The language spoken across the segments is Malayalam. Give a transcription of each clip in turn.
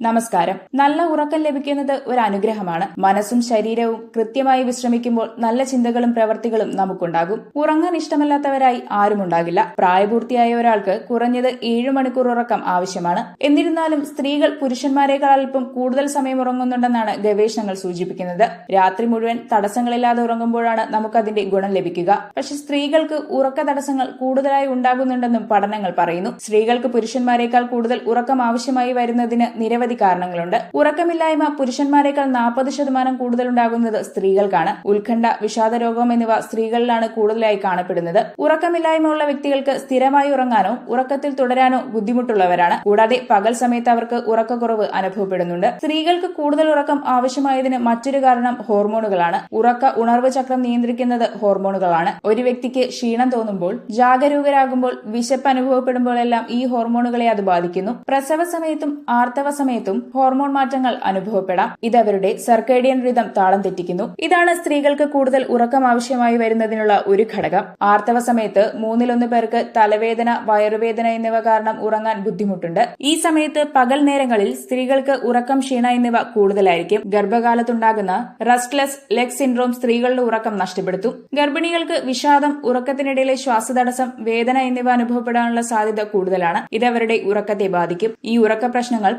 നമസ്കാരം. നല്ല ഉറക്കം ലഭിക്കുന്നത് ഒരു അനുഗ്രഹമാണ് മനസ്സും ശരീരവും കൃത്യമായി വിശ്രമിക്കുമ്പോൾ നല്ല ചിന്തകളും പ്രവൃത്തികളും നമുക്കുണ്ടാകും. ഉറങ്ങാൻ ഇഷ്ടമല്ലാത്തവരായി ആരുമുണ്ടാകില്ല പ്രായപൂർത്തിയായ ഒരാൾക്ക് കുറഞ്ഞത് ഏഴു മണിക്കൂർ ഉറക്കം ആവശ്യമാണ്. എന്നിരുന്നാലും സ്ത്രീകൾ പുരുഷന്മാരെക്കാൾ അല്പം കൂടുതൽ സമയം ഉറങ്ങുന്നുണ്ടെന്നാണ് ഗവേഷണങ്ങൾ സൂചിപ്പിക്കുന്നത്. രാത്രി മുഴുവൻ തടസ്സങ്ങളില്ലാതെ ഉറങ്ങുമ്പോഴാണ് നമുക്കതിന്റെ ഗുണം ലഭിക്കുക. പക്ഷെ സ്ത്രീകൾക്ക് ഉറക്ക തടസ്സങ്ങൾ കൂടുതലായി ഉണ്ടാകുന്നുണ്ടെന്നും പഠനങ്ങൾ പറയുന്നു. സ്ത്രീകൾക്ക് പുരുഷന്മാരെക്കാൾ കൂടുതൽ ഉറക്കം ആവശ്യമായി വരുന്നതിന് നിരവധി കാരണങ്ങളുണ്ട്. ഉറക്കമില്ലായ്മ പുരുഷന്മാരെക്കാൾ നാൽപ്പത് ശതമാനം കൂടുതലുണ്ടാകുന്നത് സ്ത്രീകൾക്കാണ്. ഉത്കണ്ഠ വിഷാദ രോഗം എന്നിവ സ്ത്രീകളിലാണ് കൂടുതലായി കാണപ്പെടുന്നത്. ഉറക്കമില്ലായ്മ ഉള്ള വ്യക്തികൾക്ക് സ്ഥിരമായി ഉറങ്ങാനോ ഉറക്കത്തിൽ തുടരാനോ ബുദ്ധിമുട്ടുള്ളവരാണ്. കൂടാതെ പകൽ സമയത്ത് അവർക്ക് ഉറക്കക്കുറവ് അനുഭവപ്പെടുന്നുണ്ട്. സ്ത്രീകൾക്ക് കൂടുതൽ ഉറക്കം ആവശ്യമായതിന് മറ്റൊരു കാരണം ഹോർമോണുകളാണ്. ഉറക്ക ഉണർവ് ചക്രം നിയന്ത്രിക്കുന്നത് ഹോർമോണുകളാണ്. ഒരു വ്യക്തിക്ക് ക്ഷീണം തോന്നുമ്പോൾ ജാഗരൂകരാകുമ്പോൾ വിശപ്പ് അനുഭവപ്പെടുമ്പോഴെല്ലാം ഈ ഹോർമോണുകളെ അത് ബാധിക്കുന്നു. പ്രസവ സമയത്തും ആർത്തവ സമയത്തും ഹോർമോൺ മാറ്റങ്ങൾ അനുഭവപ്പെടാം. ഇത് അവരുടെ സർക്കേഡിയൻ റിതം താളം തെറ്റിക്കുന്നു. ഇതാണ് സ്ത്രീകൾക്ക് കൂടുതൽ ഉറക്കം ആവശ്യമായി വരുന്നതിനുള്ള ഒരു ഘടകം. ആർത്തവ സമയത്ത് മൂന്നിലൊന്ന് പേർക്ക് തലവേദന വയറുവേദന എന്നിവ കാരണം ഉറങ്ങാൻ ബുദ്ധിമുട്ടുണ്ട്. ഈ സമയത്ത് പകൽ നേരങ്ങളിൽ സ്ത്രീകൾക്ക് ഉറക്കം ക്ഷീണ എന്നിവ കൂടുതലായിരിക്കും. ഗർഭകാലത്തുണ്ടാകുന്ന റെസ്റ്റ്ലെസ് ലെഗ് സിൻഡ്രോം സ്ത്രീകളുടെ ഉറക്കം നഷ്ടപ്പെടുത്തും. ഗർഭിണികൾക്ക് വിഷാദം ഉറക്കത്തിനിടയിലെ ശ്വാസതടസ്സം വേദന എന്നിവ അനുഭവപ്പെടാനുള്ള സാധ്യത കൂടുതലാണ്. ഇത് അവരുടെ ഉറക്കത്തെ ബാധിക്കും. ഈ ഉറക്ക പ്രശ്നങ്ങൾ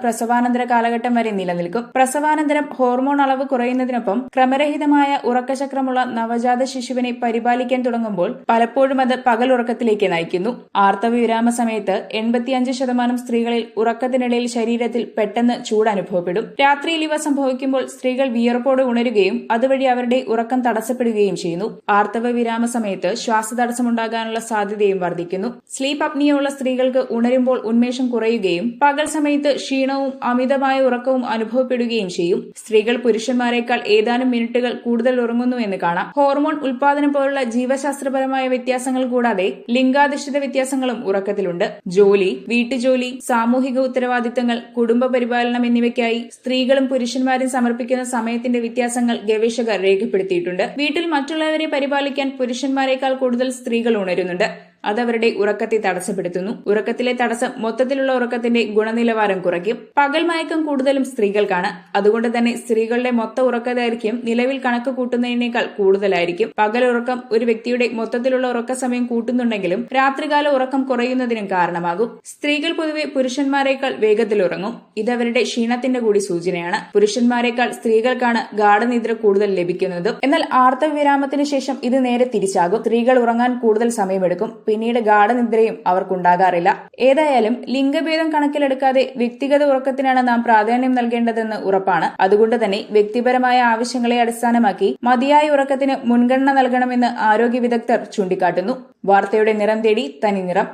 പ്രസവാനന്തര കാലഘട്ടം വരെ നിലനിൽക്കും. പ്രസവാനന്തരം ഹോർമോൺ അളവ് കുറയുന്നതിനൊപ്പം ക്രമരഹിതമായ ഉറക്കചക്രമുള്ള നവജാത ശിശുവിനെ പരിപാലിക്കാൻ തുടങ്ങുമ്പോൾ പലപ്പോഴും അത് പകൽ ഉറക്കത്തിലേക്ക് നയിക്കുന്നു. ആർത്തവ വിരാമ സമയത്ത് എൺപത്തിയഞ്ച് ശതമാനം സ്ത്രീകളിൽ ഉറക്കത്തിനിടയിൽ ശരീരത്തിൽ പെട്ടെന്ന് ചൂട് അനുഭവപ്പെടും. രാത്രിയിൽ ഇവ സംഭവിക്കുമ്പോൾ സ്ത്രീകൾ വിയർപ്പോടെ ഉണരുകയും അതുവഴി അവരുടെ ഉറക്കം തടസ്സപ്പെടുകയും ചെയ്യുന്നു. ആർത്തവ വിരാമ സമയത്ത് ശ്വാസതടസ്സമുണ്ടാകാനുള്ള സാധ്യതയും വർദ്ധിക്കുന്നു. സ്ലീപ്പ് അപ്നിയുള്ള സ്ത്രീകൾക്ക് ഉണരുമ്പോൾ ഉന്മേഷം കുറയുകയും പകൽ സമയത്ത് ക്ഷീണവും അമിതമായ ഉറക്കവും അനുഭവപ്പെടുകയും ചെയ്യും. സ്ത്രീകൾ പുരുഷന്മാരെക്കാൾ ഏതാനും മിനിറ്റുകൾ കൂടുതൽ ഉറങ്ങുന്നു എന്ന് കാണാം. ഹോർമോൺ ഉൽപാദനം പോലുള്ള ജീവശാസ്ത്രപരമായ വ്യത്യാസങ്ങൾ കൂടാതെ ലിംഗാധിഷ്ഠിത വ്യത്യാസങ്ങളും ഉറക്കത്തിലുണ്ട്. ജോലി വീട്ടുജോലി സാമൂഹിക ഉത്തരവാദിത്തങ്ങൾ കുടുംബ പരിപാലനം എന്നിവയ്ക്കായി സ്ത്രീകളും പുരുഷന്മാരും സമർപ്പിക്കുന്ന സമയത്തിന്റെ വ്യത്യാസങ്ങൾ ഗവേഷകർ രേഖപ്പെടുത്തിയിട്ടുണ്ട്. വീട്ടിൽ മറ്റുള്ളവരെ പരിപാലിക്കാൻ പുരുഷന്മാരെക്കാൾ കൂടുതൽ സ്ത്രീകൾ ഉണരുന്നുണ്ട്. അത് അവരുടെ ഉറക്കത്തെ തടസ്സപ്പെടുത്തുന്നു. ഉറക്കത്തിലെ തടസ്സം മൊത്തത്തിലുള്ള ഉറക്കത്തിന്റെ ഗുണനിലവാരം കുറയ്ക്കും. പകൽ മയക്കം കൂടുതലും സ്ത്രീകൾക്കാണ്. അതുകൊണ്ട് തന്നെ സ്ത്രീകളുടെ മൊത്ത ഉറക്കദൈർഘ്യം നിലവിൽ കണക്ക് കൂട്ടുന്നതിനേക്കാൾ കൂടുതലായിരിക്കും. പകൽ ഉറക്കം ഒരു വ്യക്തിയുടെ മൊത്തത്തിലുള്ള ഉറക്ക സമയം കൂട്ടുന്നുണ്ടെങ്കിലും രാത്രികാല ഉറക്കം കുറയുന്നതിനും കാരണമാകും. സ്ത്രീകൾ പൊതുവെ പുരുഷന്മാരെക്കാൾ വേഗത്തിൽ ഉറങ്ങും. ഇത് അവരുടെ ക്ഷീണത്തിന്റെ കൂടി സൂചനയാണ്. പുരുഷന്മാരെക്കാൾ സ്ത്രീകൾക്കാണ് ഗാഠനിദ്ര കൂടുതൽ ലഭിക്കുന്നത്. എന്നാൽ ആർത്തവ വിരാമത്തിന് ശേഷം ഇത് നേരെ തിരിച്ചാകും. സ്ത്രീകൾ ഉറങ്ങാൻ കൂടുതൽ സമയമെടുക്കും. പിന്നീട് ഗാഠനിദ്രയും അവർക്കുണ്ടാകാറില്ല. ഏതായാലും ലിംഗഭേദം കണക്കിലെടുക്കാതെ വ്യക്തിഗത ഉറക്കത്തിനാണ് നാം പ്രാധാന്യം നൽകേണ്ടതെന്ന് ഉറപ്പാണ്. അതുകൊണ്ട് തന്നെ വ്യക്തിപരമായ ആവശ്യങ്ങളെ അടിസ്ഥാനമാക്കി മതിയായ ഉറക്കത്തിന് മുൻഗണന നൽകണമെന്ന് ആരോഗ്യ വിദഗ്ധർ ചൂണ്ടിക്കാട്ടുന്നു. വാർത്തയുടെ നിറം തേടി തനി നിറം.